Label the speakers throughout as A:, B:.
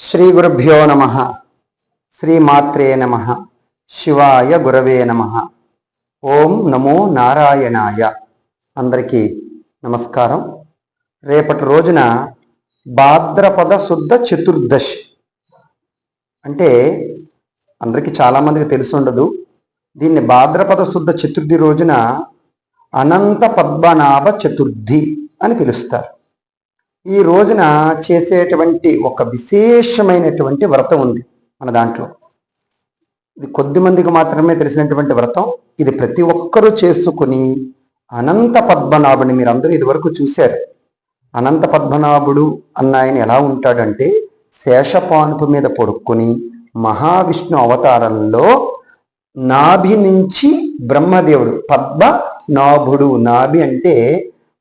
A: శ్రీ గురుభ్యో నమ. శ్రీమాత్రే నమ. శివాయ గురవే నమ. ఓం నమో నారాయణాయ. అందరికీ నమస్కారం. రేపటి రోజున భాద్రపద శుద్ధ చతుర్దశి. అంటే అందరికీ చాలామందికి తెలిసి ఉండదు. దీన్ని భాద్రపద శుద్ధ చతుర్థి రోజున అనంత పద్మనాభ చతుర్థి అని పిలుస్తారు. ఈ రోజున చేసేటువంటి ఒక విశేషమైనటువంటి వ్రతం ఉంది మన దాంట్లో. ఇది కొద్ది మందికి మాత్రమే తెలిసినటువంటి వ్రతం. ఇది ప్రతి ఒక్కరూ చేసుకుని అనంత పద్మనాభుని మీరు అందరూ ఇదివరకు చూశారు. అనంత పద్మనాభుడు అన్న ఆయన ఎలా ఉంటాడంటే శేషపానుపు మీద పడుకొని మహావిష్ణు అవతారంలో నాభి నుంచి బ్రహ్మదేవుడు పద్మ నాభుడు నాభి అంటే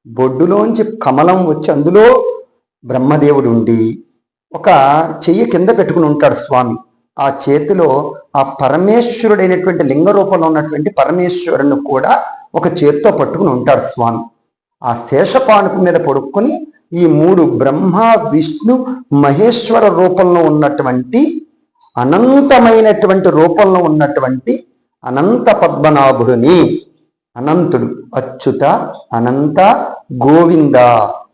A: బొడ్డులోంచి కమలం వచ్చి అందులో బ్రహ్మదేవుడు ఉండి ఒక చెయ్యి కింద పెట్టుకుని ఉంటాడు స్వామి. ఆ చేతిలో ఆ పరమేశ్వరుడైనటువంటి లింగ రూపంలో ఉన్నటువంటి పరమేశ్వరుని కూడా ఒక చేత్తో పట్టుకుని ఉంటాడు స్వామి. ఆ శేషపానుపు మీద పడుకొని ఈ మూడు బ్రహ్మ విష్ణు మహేశ్వర రూపంలో ఉన్నటువంటి అనంతమైనటువంటి రూపంలో ఉన్నటువంటి అనంత పద్మనాభుడిని అనంతుడు. అచ్యుత అనంత గోవింద.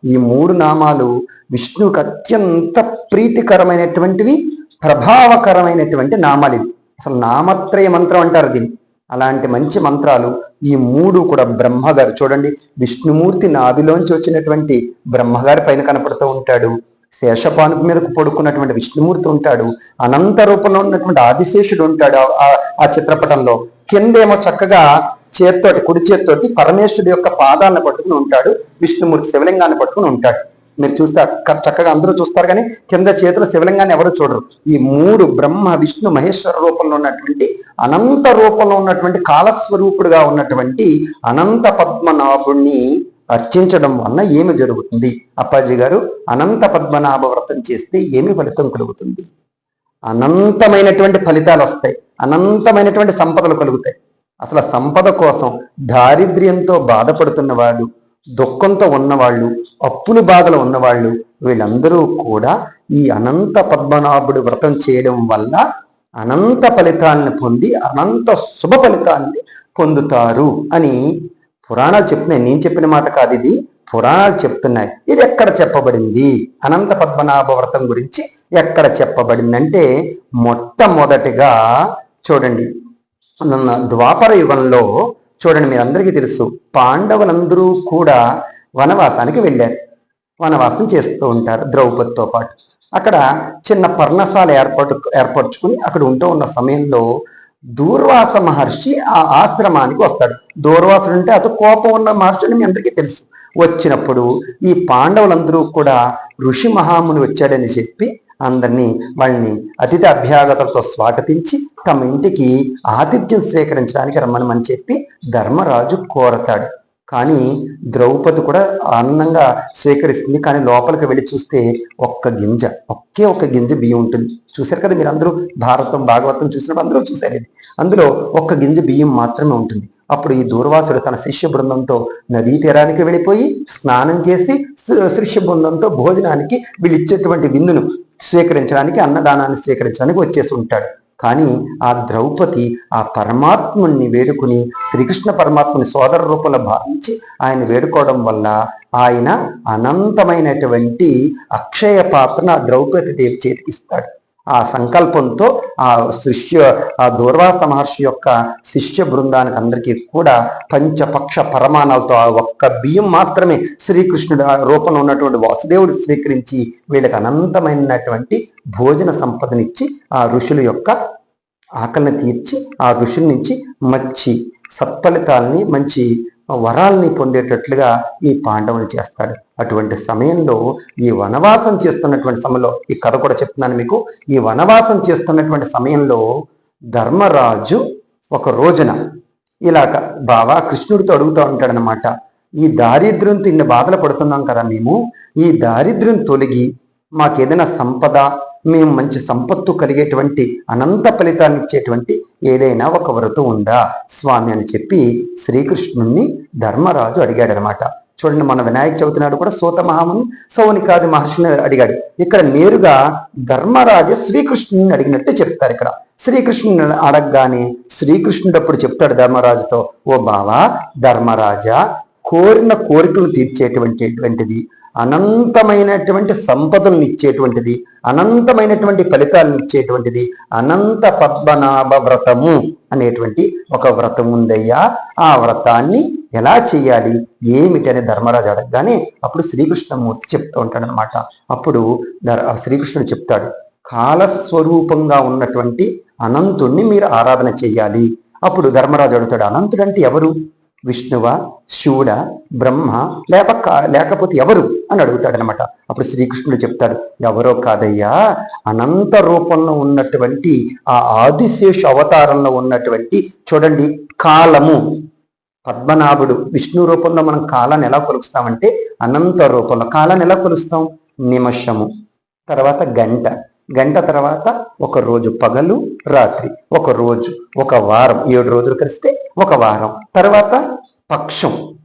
A: ఈ మూడు నామాలు విష్ణువుకి అత్యంత ప్రీతికరమైనటువంటివి ప్రభావకరమైనటువంటి నామాలు ఇవి. అసలు నామత్రయ మంత్రం అంటారు దీన్ని. అలాంటి మంచి మంత్రాలు ఈ మూడు కూడా బ్రహ్మగారు. చూడండి విష్ణుమూర్తి నాభిలోంచి వచ్చినటువంటి బ్రహ్మగారి పైన కనపడుతూ ఉంటాడు. శేషపానుపు మీదకు పడుకున్నటువంటి విష్ణుమూర్తి ఉంటాడు. అనంత రూపంలో ఉన్నటువంటి ఆదిశేషుడు ఉంటాడు ఆ- ఆ చిత్రపటంలో. కిందేమో చక్కగా చేత్తోటి కుడి చేత్తోటి పరమేశ్వరుడు యొక్క పాదాలను పట్టుకుని ఉంటాడు. విష్ణుమూర్తి శివలింగాన్ని పట్టుకుని ఉంటాడు. మీరు చూస్తే చక్కగా అందరూ చూస్తారు కానీ కింద చేతిలో శివలింగాన్ని ఎవరు చూడరు. ఈ మూడు బ్రహ్మ విష్ణు మహేశ్వర రూపంలో ఉన్నటువంటి అనంత రూపంలో ఉన్నటువంటి కాలస్వరూపుడుగా ఉన్నటువంటి అనంత పద్మనాభుణ్ణి అర్చించడం వలన ఏమి జరుగుతుంది? అప్పాజీ గారు అనంత పద్మనాభ వ్రతం చేస్తే ఏమి ఫలితం కలుగుతుంది? అనంతమైనటువంటి ఫలితాలు వస్తాయి. అనంతమైనటువంటి సంపదలు కలుగుతాయి. అసలు సంపద కోసం దారిద్ర్యంతో బాధపడుతున్నవాడు దుఃఖంతో ఉన్నవాళ్ళు అప్పులు బాధలు ఉన్నవాళ్ళు వీళ్ళందరూ కూడా ఈ అనంత పద్మనాభుడు వ్రతం చేయడం వల్ల అనంత ఫలితాలను పొంది అనంత శుభ ఫలితాన్ని పొందుతారు అని పురాణాలు చెప్తున్నాయి. నేను చెప్పిన మాట కాదు ఇది. పురాణాలు చెప్తున్నాయి. ఇది ఎక్కడ చెప్పబడింది? అనంత పద్మనాభ వ్రతం గురించి ఎక్కడ చెప్పబడిందంటే మొట్టమొదటిగా చూడండి. ద్వాపర యుగంలో చూడండి మీరందరికీ తెలుసు పాండవులందరూ కూడా వనవాసానికి వెళ్ళారు. వనవాసం చేస్తూ ఉంటారు ద్రౌపదితో పాటు. అక్కడ చిన్న పర్ణశాల ఏర్పాటు ఏర్పరచుకుని అక్కడ ఉంటూ ఉన్న సమయంలో దూర్వాస మహర్షి ఆ ఆశ్రమానికి వస్తాడు. దూర్వాసుడు అంటే అతను కోపం ఉన్న మహర్షి అని మీ అందరికీ తెలుసు. వచ్చినప్పుడు ఈ పాండవులందరూ కూడా ఋషి మహాముని వచ్చాడని చెప్పి అందరినీ వాళ్ళని అతిథి అభ్యాగతలతో స్వాగతించి తమ ఇంటికి ఆతిథ్యం స్వీకరించడానికి రమ్మనమని చెప్పి ధర్మరాజు కోరతాడు. కానీ ద్రౌపది కూడా ఆనందంగా స్వీకరిస్తుంది. కానీ లోపలికి వెళ్ళి చూస్తే ఒక్క గింజ ఒకే ఒక్క గింజ బియ్యం ఉంటుంది. చూశారు కదా మీరు అందరూ భారతం భాగవతం చూసినప్పుడు అందరూ చూశారు ఇది. అందులో ఒక్క గింజ బియ్యం మాత్రమే ఉంటుంది. అప్పుడు ఈ దూర్వాసుడు తన శిష్య బృందంతో నదీ తీరానికి వెళ్ళిపోయి స్నానం చేసి శిష్య బృందంతో భోజనానికి వీళ్ళు ఇచ్చేటువంటి విందును స్వీకరించడానికి అన్నదానాన్ని స్వీకరించడానికి వచ్చేసి ఉంటాడు కానీ ఆ ద్రౌపది ఆ పరమాత్ముని వేడుకుని శ్రీకృష్ణ పరమాత్ముని సోదర రూపంలో భావించి ఆయన వేడుకోవడం వల్ల ఆయన అనంతమైనటువంటి అక్షయ పాత్రను ఆ ద్రౌపది దేవి చేతికిస్తాడు. ఆ సంకల్పంతో ఆ శిష్య ఆ దూర్వాస మహర్షి యొక్క శిష్య బృందానికి అందరికీ కూడా పంచపక్ష పరమాణాలతో ఆ ఒక్క బియ్యం మాత్రమే శ్రీకృష్ణుడు ఆ రూపంలో ఉన్నటువంటి వాసుదేవుడు స్వీకరించి వీళ్ళకి అనంతమైనటువంటి భోజన సంపదనిచ్చి ఆ ఋషుల యొక్క ఆకలిని తీర్చి ఆ ఋషుల నుంచి మంచి సత్ఫలితాలని మంచి వరాల్ని పొందేటట్లుగా ఈ పాండవులు చేస్తాడు అటువంటి సమయంలో ఈ వనవాసం చేస్తున్నటువంటి సమయంలో ఈ కథ కూడా చెప్తున్నాను మీకు ఈ వనవాసం చేస్తున్నటువంటి సమయంలో ధర్మరాజు ఒక రోజున ఇలాగ బావా కృష్ణుడితో అడుగుతూ ఉంటాడనమాట ఈ దారిద్ర్యంతో ఇన్ని బాధలు పడుతున్నాం కదా మేము ఈ దారిద్ర్యం తొలగి మాకేదైనా సంపద మేము మంచి సంపత్తు కలిగేటువంటి అనంత ఫలితాన్ని ఇచ్చేటువంటి ఏదైనా ఒక వ్రతం ఉందా? స్వామి అని చెప్పి శ్రీకృష్ణుణ్ణి ధర్మరాజు అడిగాడనమాట చూడండి మన వినాయక చవితి నాడు కూడా సూత మహాముని సౌనికాది మహర్షిని అడిగాడు. ఇక్కడ నేరుగా ధర్మరాజ శ్రీకృష్ణుని అడిగినట్టు చెప్తారు ఇక్కడ. శ్రీకృష్ణుని అడగగానే శ్రీకృష్ణుడు అప్పుడు చెప్తాడు ధర్మరాజుతో ఓ బావా ధర్మరాజా కోరిన కోరికలు తీర్చేటువంటిటువంటిది అనంతమైనటువంటి సంపదలను ఇచ్చేటువంటిది అనంతమైనటువంటి ఫలితాలను ఇచ్చేటువంటిది అనంత పద్మనాభ వ్రతము అనేటువంటి ఒక వ్రతం ఉందయ్యా. ఆ వ్రతాన్ని ఎలా చేయాలి? ఏమిటని ధర్మరాజు అడగగానే అప్పుడు శ్రీకృష్ణమూర్తి చెప్తూ ఉంటాడు అనమాట అప్పుడు శ్రీకృష్ణుడు చెప్తాడు కాలస్వరూపంగా ఉన్నటువంటి అనంతుణ్ణి మీరు ఆరాధన చేయాలి. అప్పుడు ధర్మరాజు అడుగుతాడు అనంతుడు అంటే ఎవరు? విష్ణువ శివుడ బ్రహ్మ లేక లేకపోతే ఎవరు అని అడుగుతాడనమాట అప్పుడు శ్రీకృష్ణుడు చెప్తాడు ఎవరో కాదయ్యా అనంత రూపంలో ఉన్నటువంటి ఆ ఆదిశేష అవతారంలో ఉన్నటువంటి చూడండి కాలము. పద్మనాభుడు విష్ణు రూపంలో మనం కాలాన్ని ఎలా కొలుస్తామంటే అనంత రూపంలో. కాలాన్ని ఎలా కొలుస్తాం? నిమిషము. తర్వాత గంట. గంట తర్వాత ఒక రోజు పగలు రాత్రి. ఒక రోజు ఒక వారం. ఏడు రోజులు కలిస్తే ఒక వారం. తర్వాత పక్షం.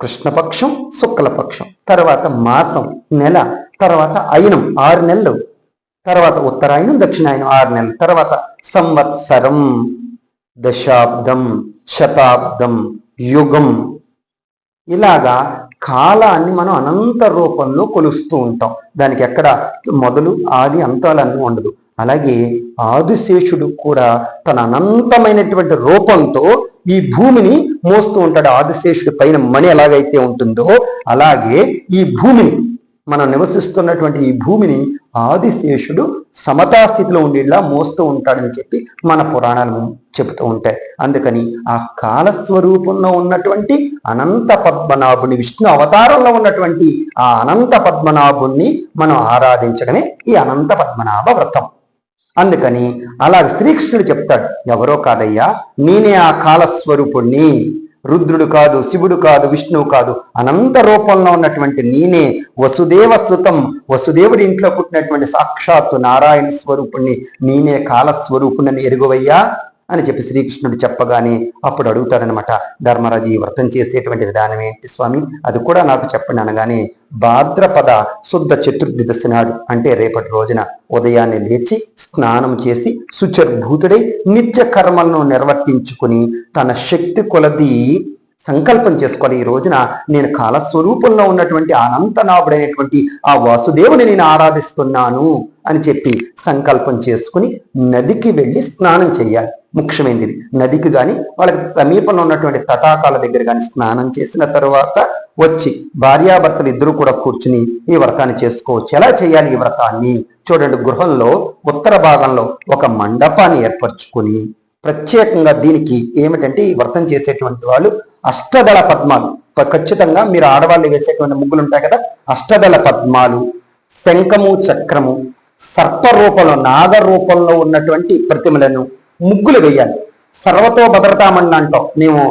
A: కృష్ణపక్షం శుక్లపక్షం. తర్వాత మాసం నెల. తర్వాత అయినం ఆరు నెలలు. తర్వాత ఉత్తరాయణం దక్షిణాయనం ఆరు నెలలు. తర్వాత సంవత్సరం దశాబ్దం శతాబ్దం యుగం. ఇలాగా కాలాన్ని మనం అనంత రూపంలో కొలుస్తూ ఉంటాం. దానికి ఎక్కడ? మొదలు ఆది అంతాలన్నీ ఉండదు. అలాగే ఆదిశేషుడు కూడా తన అనంతమైనటువంటి రూపంతో ఈ భూమిని మోస్తూ ఉంటాడు. ఆదిశేషుడి పైన మణి ఎలాగైతే ఉంటుందో అలాగే ఈ భూమిని మనం నివసిస్తున్నటువంటి ఈ భూమిని ఆదిశేషుడు సమతా స్థితిలో ఉండేలా మోస్తూ ఉంటాడని చెప్పి మన పురాణాలు చెబుతూ ఉంటాయి. అందుకని ఆ కాలస్వరూపంలో ఉన్నటువంటి అనంత పద్మనాభుని విష్ణు అవతారంలో ఉన్నటువంటి ఆ అనంత పద్మనాభుణ్ణి మనం ఆరాధించడమే ఈ అనంత పద్మనాభ వ్రతం. అందుకని అలా శ్రీకృష్ణుడు చెప్తాడు ఎవరో కాదయ్యా నేనే ఆ కాలస్వరూపుణ్ణి. రుద్రుడు కాదు శివుడు కాదు విష్ణువు కాదు. అనంత రూపంలో ఉన్నటువంటి నేనే వసుదేవ సుతం. వసుదేవుడి ఇంట్లో పుట్టినటువంటి సాక్షాత్తు నారాయణ స్వరూపుణ్ణి నేనే కాలస్వరూపుణ్ణి ఎరుగువయ్యా. అని చెప్పి శ్రీకృష్ణుడు చెప్పగానే అప్పుడు అడుగుతాడనమాట ధర్మరాజు ఈ వ్రతం చేసేటువంటి విధానం ఏంటి స్వామి? అది కూడా నాకు చెప్పండి అనగానే భాద్రపద శుద్ధ చతుర్థి నాడు అంటే రేపటి రోజున ఉదయాన్నే లేచి స్నానం చేసి శుచర్భూతుడై నిత్య కర్మలను నిర్వర్తించుకుని తన శక్తి కొలది సంకల్పం చేసుకొని ఈ రోజున నేను కాలస్వరూపంలో ఉన్నటువంటి అనంతనాభుడైనటువంటి ఆ వాసుదేవుని నేను ఆరాధిస్తున్నాను అని చెప్పి సంకల్పం చేసుకుని నదికి వెళ్ళి స్నానం చేయాలి. ముఖ్యమైనది నదికి కానీ వాళ్ళకి సమీపంలో ఉన్నటువంటి తటాకాల దగ్గర కానీ స్నానం చేసిన తర్వాత వచ్చి భార్యాభర్తలు ఇద్దరు కూడా కూర్చుని ఈ వ్రతాన్ని చేసుకోవచ్చు. ఎలా చేయాలి ఈ వ్రతాన్ని? చూడండి గృహంలో ఉత్తర భాగంలో ఒక మండపాన్ని ఏర్పరచుకొని ప్రత్యేకంగా దీనికి ఏమిటంటే ఈ వ్రతం చేసేటువంటి వాళ్ళు అష్టదళ పద్మాలు. ఖచ్చితంగా మీరు ఆడవాళ్ళు వేసేటువంటి ముగ్గులు ఉంటాయి కదా అష్టదళ పద్మాలు శంఖము చక్రము సర్ప రూపంలో నాగ రూపంలో ఉన్నటువంటి ప్రతిమలను ముగ్గులు వేయాలి. సర్వతో భద్రతామణి అంటాం. మేము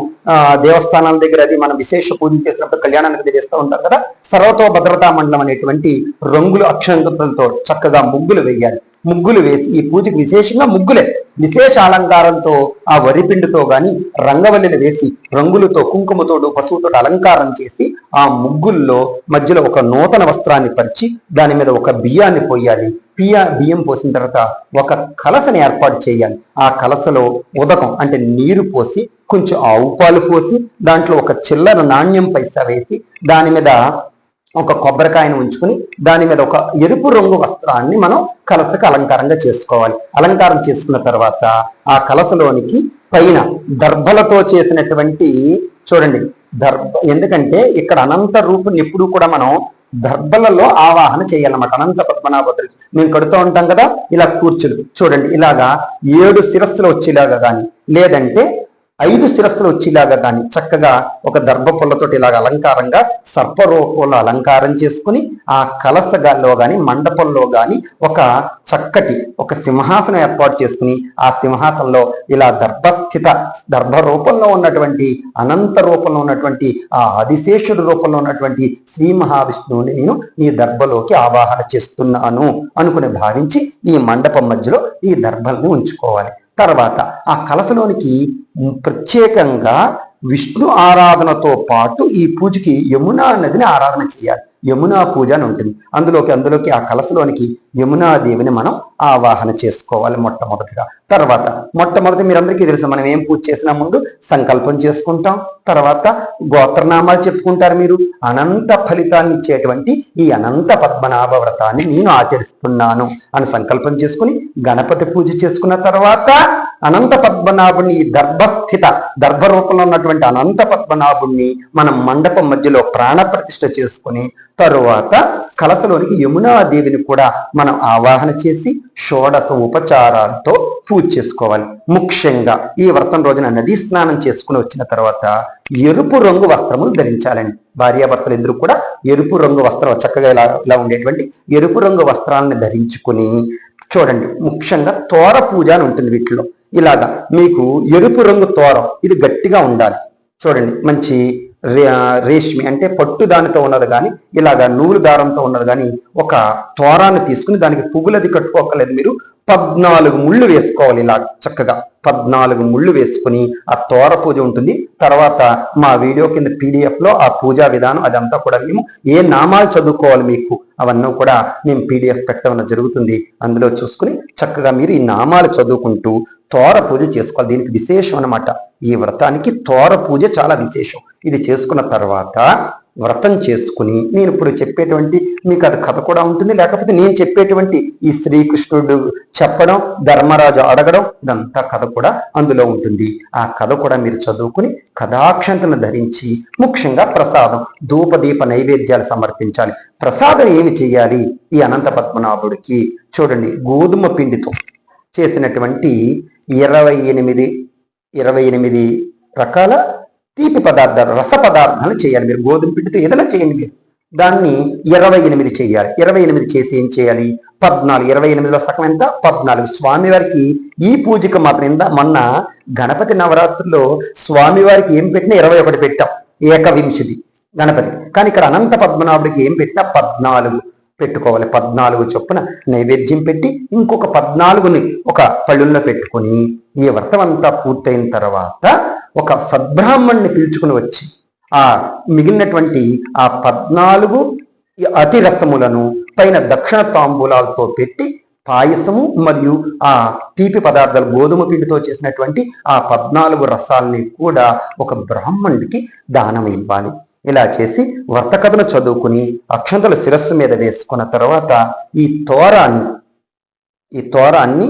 A: దేవస్థానాల దగ్గర అది మనం విశేష పూజ చేసినప్పుడు కళ్యాణానికి చేస్తూ ఉంటాం కదా సర్వతో భద్రతా మండలం అనేటువంటి రంగులు అక్షంతలతో చక్కగా ముగ్గులు వేయాలి. ముగ్గులు వేసి ఈ పూజకి విశేషంగా ముగ్గులే. విశేష అలంకారంతో ఆ వరిపిండితో గాని రంగవల్లిలు వేసి రంగులతో కుంకుమతోడు పశువుతో అలంకారం చేసి ఆ ముగ్గుల్లో మధ్యలో ఒక నూతన వస్త్రాన్ని పరిచి దాని మీద ఒక బియ్యాన్ని పోయాలి. పియా బియ్యం పోసిన తర్వాత ఒక కలసని ఏర్పాటు చేయాలి. ఆ కలసలో ఉదకం అంటే నీరు పోసి కొంచెం ఆవు పాలు పోసి దాంట్లో ఒక చిల్లర నాణ్యం పైసా వేసి దాని మీద ఒక కొబ్బరికాయను ఉంచుకుని దాని మీద ఒక ఎరుపు రంగు వస్త్రాన్ని మనం కలసకు అలంకారంగా చేసుకోవాలి. అలంకారం చేసుకున్న తర్వాత ఆ కలసలోనికి పైన దర్భలతో చేసినటువంటి చూడండి దర్భ ఎందుకంటే ఇక్కడ అనంత రూపుని ఎప్పుడు కూడా మనం దర్భలలో ఆవాహన చేయాలన్నమాట. అనంత పద్మనాభతులు మేము కడుతూ ఉంటాం కదా ఇలా కూర్చులు చూడండి ఇలాగా ఏడు శిరస్సులు వచ్చేలాగా కానీ లేదంటే ఐదు శిరస్సులు వచ్చేలాగా దాన్ని చక్కగా ఒక దర్భ పుల్లతోటి ఇలాగ అలంకారంగా సర్పరూపంలో అలంకారం చేసుకుని ఆ కలసగాల్లో కానీ మండపంలో కానీ ఒక చక్కటి ఒక సింహాసనం ఏర్పాటు చేసుకుని ఆ సింహాసనంలో ఇలా దర్భస్థిత దర్భ రూపంలో ఉన్నటువంటి అనంత రూపంలో ఉన్నటువంటి ఆ ఆదిశేషుడు రూపంలో ఉన్నటువంటి శ్రీ మహావిష్ణువుని నేను ఈ దర్భలోకి ఆవాహన చేస్తున్నాను అనుకుని భావించి ఈ మండపం మధ్యలో ఈ దర్భల్ని ఉంచుకోవాలి. తర్వాత ఆ కలసలోనికి ప్రత్యేకంగా విష్ణు ఆరాధనతో పాటు ఈ పూజకి యమునా నదిని ఆరాధన చేయాలి. యమునా పూజ అని ఉంటుంది. అందులోకి అందులోకి ఆ కలసలోనికి యమునాదేవిని మనం ఆవాహన చేసుకోవాలి మొట్టమొదటిగా. తర్వాత మొట్టమొదటి మీరందరికీ తెలుసు మనం ఏం పూజ చేసినా ముందు సంకల్పం చేసుకుంటాం. తర్వాత గోత్రనామాలు చెప్పుకుంటారు మీరు. అనంత ఫలితాన్ని ఇచ్చేటువంటి ఈ అనంత పద్మనాభ వ్రతాన్ని నేను ఆచరిస్తున్నాను అని సంకల్పం చేసుకుని గణపతి పూజ చేసుకున్న తర్వాత అనంత పద్మనాభుని దర్భస్థిత దర్భ రూపంలో ఉన్నటువంటి అనంత పద్మనాభుణ్ణి మనం మండపం మధ్యలో ప్రాణప్రతిష్ఠ చేసుకుని తరువాత కలసలోనికి యమునాదేవిని కూడా మనం ఆవాహన చేసి షోడశ ఉపచారాలతో పూజ చేసుకోవాలి. ముఖ్యంగా ఈ వ్రతం రోజున నదీ స్నానం చేసుకుని వచ్చిన తర్వాత ఎరుపు రంగు వస్త్రములు ధరించాలండి భార్యాభర్తలు ఇద్దరు కూడా ఎరుపు రంగు వస్త్రం చక్కగా ఇలా ఇలా ఉండేటువంటి ఎరుపు రంగు వస్త్రాలను ధరించుకుని చూడండి ముఖ్యంగా తోర పూజ అని ఉంటుంది వీటిలో. ఇలాగా మీకు ఎరుపు రంగు తోరం ఇది గట్టిగా ఉండాలి. చూడండి మంచి రే- రేష్మి అంటే పట్టు దానితో ఉన్నది కానీ ఇలాగా నూలు దారంతో ఉన్నది కానీ ఒక తోరాన్ని తీసుకుని దానికి పువ్వులది కట్టుకోకలేదు మీరు. పద్నాలుగు ముళ్ళు వేసుకోవాలి ఇలా చక్కగా. పద్నాలుగు ముళ్ళు వేసుకుని ఆ తోర పూజ ఉంటుంది. తర్వాత మా వీడియో కింద పీడిఎఫ్లో ఆ పూజా విధానం అదంతా కూడా మేము ఏ నామాలు చదువుకోవాలి మీకు అవన్నీ కూడా మేము పీడిఎఫ్ పెట్టడం జరుగుతుంది. అందులో చూసుకుని చక్కగా మీరు ఈ నామాలు చదువుకుంటూ తోర పూజ చేసుకోవాలి. దీనికి విశేషం అన్నమాట. ఈ వ్రతానికి తోర పూజ చాలా విశేషం. ఇది చేసుకున్న తర్వాత వ్రతం చేసుకుని నేను ఇప్పుడు చెప్పేటువంటి మీకు అది కథ కూడా ఉంటుంది. లేకపోతే నేను చెప్పేటువంటి ఈ శ్రీకృష్ణుడు చెప్పడం ధర్మరాజు అడగడం ఇదంతా కథ కూడా అందులో ఉంటుంది. ఆ కథ కూడా మీరు చదువుకుని కథాక్షంతను ధరించి ముఖ్యంగా ప్రసాదం ధూపదీప నైవేద్యాలు సమర్పించాలి. ప్రసాదం ఏమి చేయాలి ఈ అనంత పద్మనాభుడికి? చూడండి గోధుమ పిండితో చేసినటువంటి ఇరవై ఎనిమిది ఇరవై ఎనిమిది రకాల తీపి పదార్థాలు రస పదార్థాలు చేయాలి మీరు గోధుమ పిండితో ఏదైనా చేయండి మీరు. దాన్ని ఇరవై ఎనిమిది చేయాలి. ఇరవై ఎనిమిది చేసి ఏం చేయాలి? పద్నాలుగు ఇరవై ఎనిమిదిలో సగం ఎంత? పద్నాలుగు. స్వామివారికి ఈ పూజకు మాత్రం ఇంత మొన్న గణపతి నవరాత్రుల్లో స్వామివారికి ఏం పెట్టినా ఇరవై ఒకటి పెట్టాం ఏకవింశది గణపతి. కానీ ఇక్కడ అనంత పద్మనాభుడికి ఏం పెట్టినా పద్నాలుగు పెట్టుకోవాలి. పద్నాలుగు చొప్పున నైవేద్యం పెట్టి ఇంకొక పద్నాలుగుని ఒక పళ్ళుల్లో పెట్టుకొని ఈ వ్రతం అంతా పూర్తయిన తర్వాత ఒక సద్బ్రాహ్మణ్ణి పిలుచుకుని వచ్చి ఆ మిగిలినటువంటి ఆ పద్నాలుగు అతి రసములను పైన దక్షిణ తాంబూలాలతో పెట్టి పాయసము మరియు ఆ తీపి పదార్థాలు గోధుమ పిండితో చేసినటువంటి ఆ పద్నాలుగు రసాలని కూడా ఒక బ్రాహ్మణుడికి దానం ఇవ్వాలి. ఇలా చేసి వ్రత కథను చదువుకుని అక్షంతలు శిరస్సు మీద వేసుకున్న తర్వాత ఈ తోరాన్ని ఈ తోరాన్ని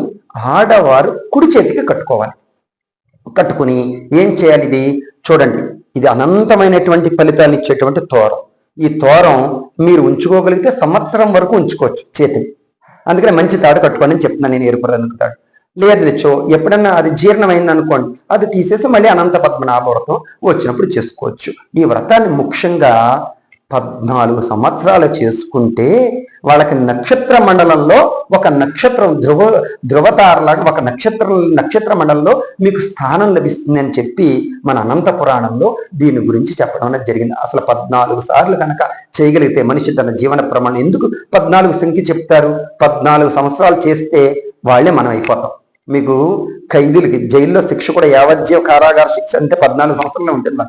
A: ఆడవారు కుడి చేతికి కట్టుకోవాలి. కట్టుకుని ఏం చేయాలి ఇది? చూడండి ఇది అనంతమైనటువంటి ఫలితాన్ని ఇచ్చేటువంటి తోరం. ఈ తోరం మీరు ఉంచుకోగలిగితే సంవత్సరం వరకు ఉంచుకోవచ్చు చేతిని. అందుకని మంచి తాడు కట్టుకోండి చెప్తున్నాను నేను ఎరుపు రంగు తాడు. లేదు లేచో ఎప్పుడన్నా అది జీర్ణమైంది అనుకోండి అది తీసేసి మళ్ళీ అనంత పద్మనాభ వ్రతం వచ్చినప్పుడు చేసుకోవచ్చు. ఈ వ్రతాన్ని ముఖ్యంగా పద్నాలుగు సంవత్సరాలు చేసుకుంటే వాళ్ళకి నక్షత్ర మండలంలో ఒక నక్షత్రం ధ్రువ ధ్రువతారలాగా ఒక నక్షత్రం నక్షత్ర మండలంలో మీకు స్థానం లభిస్తుంది అని చెప్పి మన అనంత పురాణంలో దీని గురించి చెప్పడం అనేది జరిగింది. అసలు పద్నాలుగు సార్లు కనుక చేయగలిగితే మనిషి తన జీవన ప్రమాణం ఎందుకు పద్నాలుగు సంఖ్య చెప్తారు? పద్నాలుగు సంవత్సరాలు చేస్తే వాళ్ళే మనం అయిపోతాం. మీకు ఖైదీలకి జైల్లో శిక్ష కూడా యావజ్జీవ కారాగార శిక్ష అంటే పద్నాలుగు సంవత్సరాలే ఉంటుంది.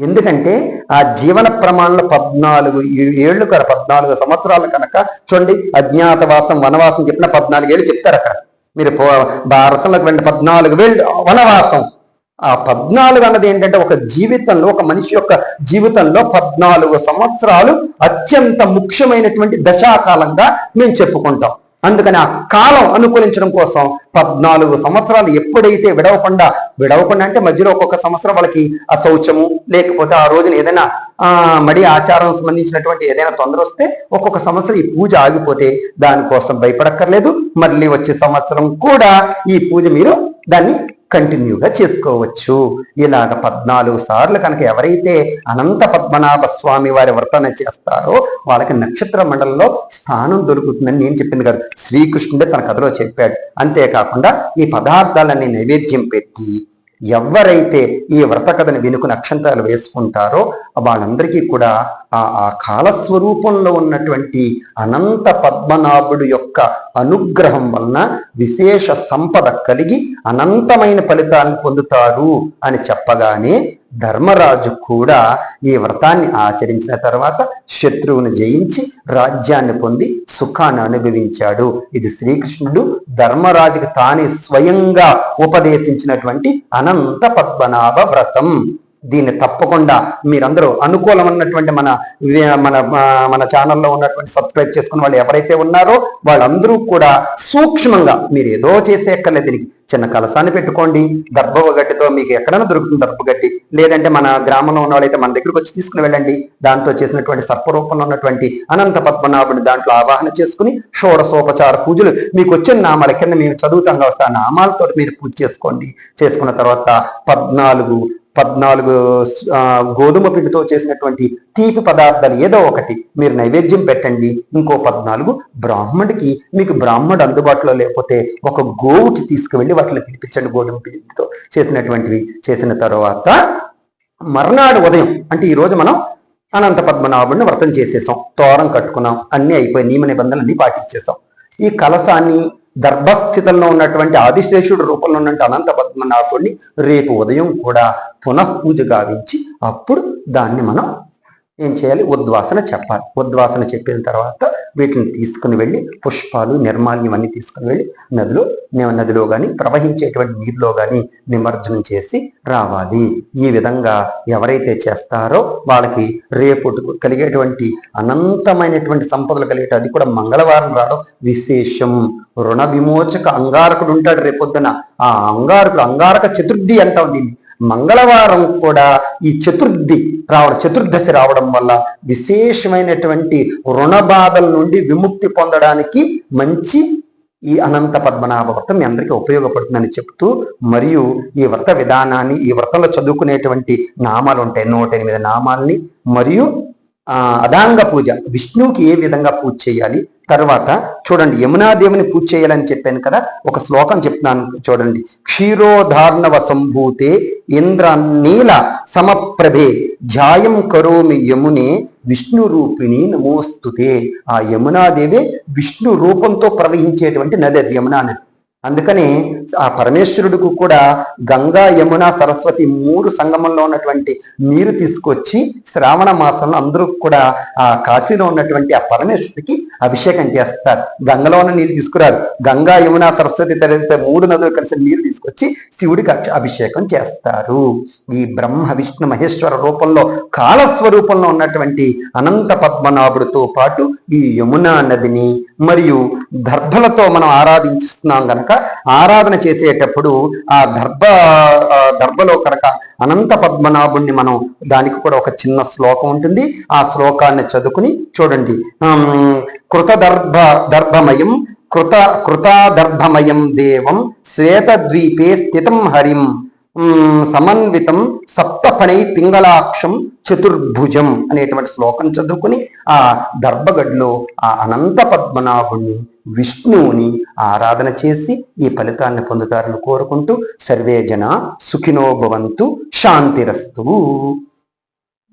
A: ఎందుకంటే ఆ జీవన ప్రమాణంలో పద్నాలుగు ఏళ్ళు కదా పద్నాలుగు సంవత్సరాలు కనుక చూడండి అజ్ఞాతవాసం వనవాసం చెప్పిన పద్నాలుగు ఏళ్ళు చెప్తారు అక్కడ. మీరు భారతంలోకి వెళ్ళి పద్నాలుగు వేళ్ళు వనవాసం. ఆ పద్నాలుగు అన్నది ఏంటంటే ఒక జీవితంలో ఒక మనిషి యొక్క జీవితంలో పద్నాలుగు సంవత్సరాలు అత్యంత ముఖ్యమైనటువంటి దశాకాలంగా మేము చెప్పుకుంటాం. అందుకని ఆ కాలం అనుకూలించడం కోసం పద్నాలుగు సంవత్సరాలు ఎప్పుడైతే విడవకుండా విడవకుండా అంటే మధ్యలో ఒక్కొక్క సంవత్సరం వాళ్ళకి అశౌచము లేకపోతే ఆ రోజున ఏదైనా ఆ మడి ఆచారం సంబంధించినటువంటి ఏదైనా తొందర వస్తే ఒక్కొక్క సంవత్సరం ఈ పూజ ఆగిపోతే దానికోసం భయపడక్కర్లేదు. మళ్ళీ వచ్చే సంవత్సరం కూడా ఈ పూజ మీరు దాన్ని కంటిన్యూగా చేసుకోవచ్చు. ఇలాగ పద్నాలుగు సార్లు కనుక ఎవరైతే అనంత పద్మనాభ స్వామి వారి వర్తన చేస్తారో వాళ్ళకి నక్షత్ర మండలంలో స్థానం దొరుకుతుందని నేను చెప్పింది కాదు. శ్రీకృష్ణుడే తన కథలో చెప్పాడు. అంతేకాకుండా ఈ పదార్థాలన్నీ నైవేద్యం పెట్టి ఎవరైతే ఈ వ్రత కథని వినుకుని అక్షంతాలు వేసుకుంటారో వాళ్ళందరికీ కూడా ఆ ఆ కాలస్వరూపంలో ఉన్నటువంటి అనంత పద్మనాభుడు యొక్క అనుగ్రహం వలన విశేష సంపద కలిగి అనంతమైన ఫలితాలను పొందుతారు అని చెప్పగానే ధర్మరాజు కూడా ఈ వ్రతాన్ని ఆచరించిన తర్వాత శత్రువును జయించి రాజ్యాన్ని పొంది సుఖాన్ని అనుభవించాడు. ఇది శ్రీకృష్ణుడు ధర్మరాజుకు తానే స్వయంగా ఉపదేశించినటువంటి అనంత పద్మనాభ వ్రతం. దీన్ని తప్పకుండా మీరందరూ అనుకూలమైనటువంటి మన మన మన ఛానల్లో ఉన్నటువంటి సబ్స్క్రైబ్ చేసుకున్న వాళ్ళు ఎవరైతే ఉన్నారో వాళ్ళందరూ కూడా సూక్ష్మంగా మీరు ఏదో చేసే అక్కర్లేదు దీనికి. చిన్న కలసాన్ని పెట్టుకోండి. దర్భగడ్డితో మీకు ఎక్కడైనా దొరుకుతుంది దర్భగడ్డి లేదంటే మన గ్రామంలో ఉన్న వాళ్ళైతే మన దగ్గరకు వచ్చి తీసుకుని వెళ్ళండి. దాంతో చేసినటువంటి సర్పరూపంలో ఉన్నటువంటి అనంత పద్మనాభుని దాంట్లో ఆవాహన చేసుకుని షోడసోపచార పూజలు. మీకు వచ్చిన నామాల కింద మేము చదువుతాం వస్తే ఆ నామాలతో మీరు పూజ చేసుకోండి. చేసుకున్న తర్వాత పద్నాలుగు పద్నాలుగు గోధుమ పిండితో చేసినటువంటి తీపి పదార్థాలు ఏదో ఒకటి. మీరు నైవేద్యం పెట్టండి. ఇంకో పద్నాలుగు బ్రాహ్మడికి మీకు బ్రాహ్మడు అందుబాటులో లేకపోతే ఒక గోవుకి తీసుకువెళ్ళి వాటిని తినిపించండి గోధుమ పిండితో చేసినటువంటివి చేసిన తర్వాత మర్నాడు ఉదయం అంటే ఈ రోజు మనం అనంత పద్మనాభుడిని వ్రతం చేసేసాం. తోరం కట్టుకున్నాం. అన్నీ అయిపోయి నియమ నిబంధనలన్నీ పాటించేసాం. ఈ కలసాన్ని గర్భస్థితంలో ఉన్నటువంటి ఆదిశేషుడు రూపంలో ఉన్నటువంటి అనంత పద్మనాభుడిని రేపు ఉదయం కూడా పునఃపూజ గావించి అప్పుడు దాన్ని మనం ఏం చేయాలి? ఉద్వాసన చెప్పాలి. ఉద్వాసన చెప్పిన తర్వాత వీటిని తీసుకుని వెళ్ళి పుష్పాలు నిర్మాల్యం అన్ని తీసుకుని వెళ్ళి నదిలో నదిలో కానీ ప్రవహించేటువంటి నీటిలో కానీ నిమజ్జనం చేసి రావాలి. ఈ విధంగా ఎవరైతే చేస్తారో వాళ్ళకి రేపు కలిగేటువంటి అనంతమైనటువంటి సంపదలు కలిగేట అది కూడా మంగళవారం రావడం విశేషం. రుణ విమోచక అంగారకుడు ఉంటాడు రేపొద్దున. ఆ అంగారకుడు అంగారక చతుర్థి అంటాం దీన్ని. మంగళవారం కూడా ఈ చతుర్థి రావడం చతుర్దశి రావడం వల్ల విశేషమైనటువంటి రుణ బాధల నుండి విముక్తి పొందడానికి మంచి ఈ అనంత పద్మనాభ వ్రతం మీ అందరికీ ఉపయోగపడుతుందని చెప్తూ మరియు ఈ వ్రత విధానాన్ని ఈ వ్రతంలో చదువుకునేటువంటి నామాలు ఉంటాయి నూట ఎనిమిది నామాల్ని మరియు అదాంగ పూజ విష్ణువుకి ఏ విధంగా పూజ చేయాలి తర్వాత చూడండి యమునాదేవిని పూజ చేయాలని చెప్పాను కదా ఒక శ్లోకం చెప్తున్నాను చూడండి. క్షీరోధార్ణవ సంభూతే ఇంద్ర నీల సమప్రభే ధ్యాయం కరోమి యమునే విష్ణు రూపిణి నమోస్తుతే. ఆ యమునాదేవి విష్ణు రూపంతో ప్రవహించేటువంటి నది అది యమునా నది. అందుకని ఆ పరమేశ్వరుడికి కూడా గంగా యమున సరస్వతి మూడు సంగమంలో ఉన్నటువంటి నీరు తీసుకొచ్చి శ్రావణ మాసంలో అందరూ కూడా ఆ కాశీలో ఉన్నటువంటి ఆ పరమేశ్వరుడికి అభిషేకం చేస్తారు. గంగలో ఉన్న నీరు తీసుకురారు. గంగా యమున సరస్వతి తరలితే మూడు నదులు కలిసి నీరు తీసుకొచ్చి శివుడికి అభిషేకం చేస్తారు. ఈ బ్రహ్మ విష్ణు మహేశ్వర రూపంలో కాలస్వరూపంలో ఉన్నటువంటి అనంత పద్మనాభుడితో పాటు ఈ యమునా నదిని మరియు దర్భలతో మనం ఆరాధిస్తున్నాం గనక ఆరాధన చేసేటప్పుడు ఆ దర్భ దర్భలో కనుక అనంత పద్మనాభుణ్ణి మనం దానికి కూడా ఒక చిన్న శ్లోకం ఉంటుంది. ఆ శ్లోకాన్ని చదువుకుని చూడండి. కృతదర్భ దర్భమయం కృత కృతాదర్భమయం దేవం శ్వేతద్వీపే స్థితం హరిం. సమన్వితం సప్తఫణై పింగళాక్షం చతుర్భుజం అనేటువంటి శ్లోకం చదువుకుని ఆ దర్భగడ్లో ఆ అనంత పద్మనాభుణ్ణి విష్ణువుని ఆరాధన చేసి ఈ ఫలితాన్ని పొందుతారని కోరుకుంటూ సర్వే జన సుఖినో భవంతు శాంతిరస్తు.